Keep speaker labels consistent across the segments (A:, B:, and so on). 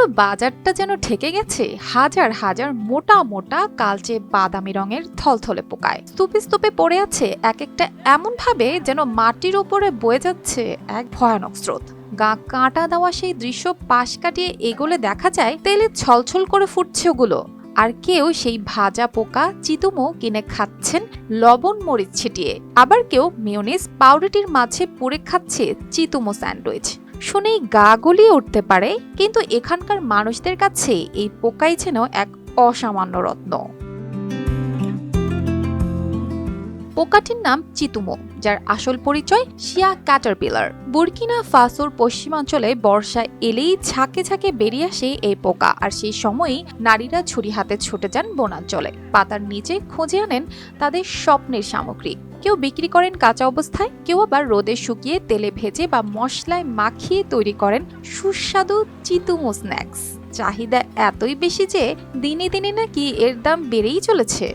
A: পুরো বাজারটা যেন ঠেকে গেছে, হাজার হাজার মোটা মোটা কালচে বাদামি রঙের থলথলে পোকায়। স্তূপে স্তূপে পড়ে আছে এক একটা এমন ভাবে যেন মাটির ওপরে বয়ে যাচ্ছে এক ভয়ানক স্রোত। গা কাঁটা দেওয়া সেই দৃশ্য পাশ কাটিয়ে এগোলে দেখা যায়, তেলে ছলছল করে ফুটছে ওগুলো। আর কেউ সেই ভাজা পোকা চিতুমো কিনে খাচ্ছেন লবণ মরিচ ছিটিয়ে। আবার কেউ মিউনিস পাউরুটির মাঝে পুড়ে খাচ্ছে চিতুমো স্যান্ডউইচ। শুনেই গা গলিয়ে উঠতে পারে, কিন্তু এখানকার মানুষদের কাছে এই পোকাই যেন এক অসামান্য রত্ন। পোকাটির নাম চিতুমো, যার আসল পরিচয় শিয়া ক্যাটারপিলার। বুরকিনা ফাসোর পশ্চিমাঞ্চলে বর্ষা এলেই ঝাঁকে ঝাঁকে বেরিয়ে আসে এই পোকা, আর সেই সময়ই নারীরা ছুরি হাতে ছুটে যান বনাঞ্চলে। পাতার নিচে খুঁজে আনেন তাদের স্বপ্নের সামগ্রী। কেউ বিক্রি করেন কাঁচা অবস্থায়, কেউ আবার রোদে শুকিয়ে তেলে ভেজে বা মশলায় মাখিয়ে তৈরি করেন সুস্বাদু চিতুমো স্ন্যাক্স। চাহিদা এতই বেশি যে দিনে দিনে নাকি এর দাম বেড়েই চলেছে।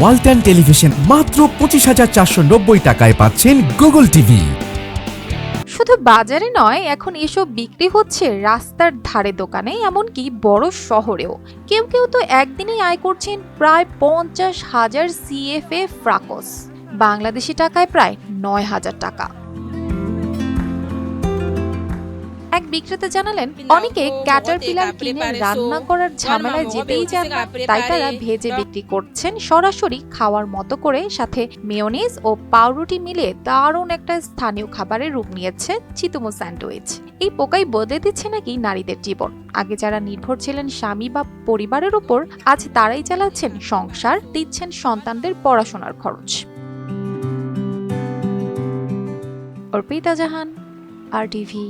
B: ওয়ালটন টেলিভিশন মাত্র পঁচিশ হাজার চারশো নব্বই টাকায় পাচ্ছেন গুগল টিভি।
A: শুধু বাজারে নয়, এখন এসব বিক্রি হচ্ছে রাস্তার ধারে দোকানে, এমনকি বড় শহরেও। কেউ কেউ তো একদিনেই আয় করছেন প্রায় পঞ্চাশ হাজার সিএফএ ফ্রাকস। বাংলাদেশি টাকায় প্রায় নয় হাজার টাকা। এক বিক্রেতা জানালেন অনেকে ক্যাটারপিলার কিনে রান্না করার ঝামেলায় যেতেই চান তাই তারা ভেজে বিক্রি করছেন। সরাসরি খাওয়ার মতো করে সাথে মেয়োনিজ ও পাউরুটি মিলিয়ে দারুণ একটা স্থানীয় খাবারের রূপ নিয়েছে চিতুমো স্যান্ডউইচ। এই পোকাই বদলে দিচ্ছে নাকি নারীদের জীবন? আগে যারা নির্ভর ছিলেন স্বামী বা পরিবারের উপর আজ তারাই চালাচ্ছেন সংসার দিচ্ছেন সন্তানদের পড়াশোনার খরচ। অর্পিতা জাহান আর টিভি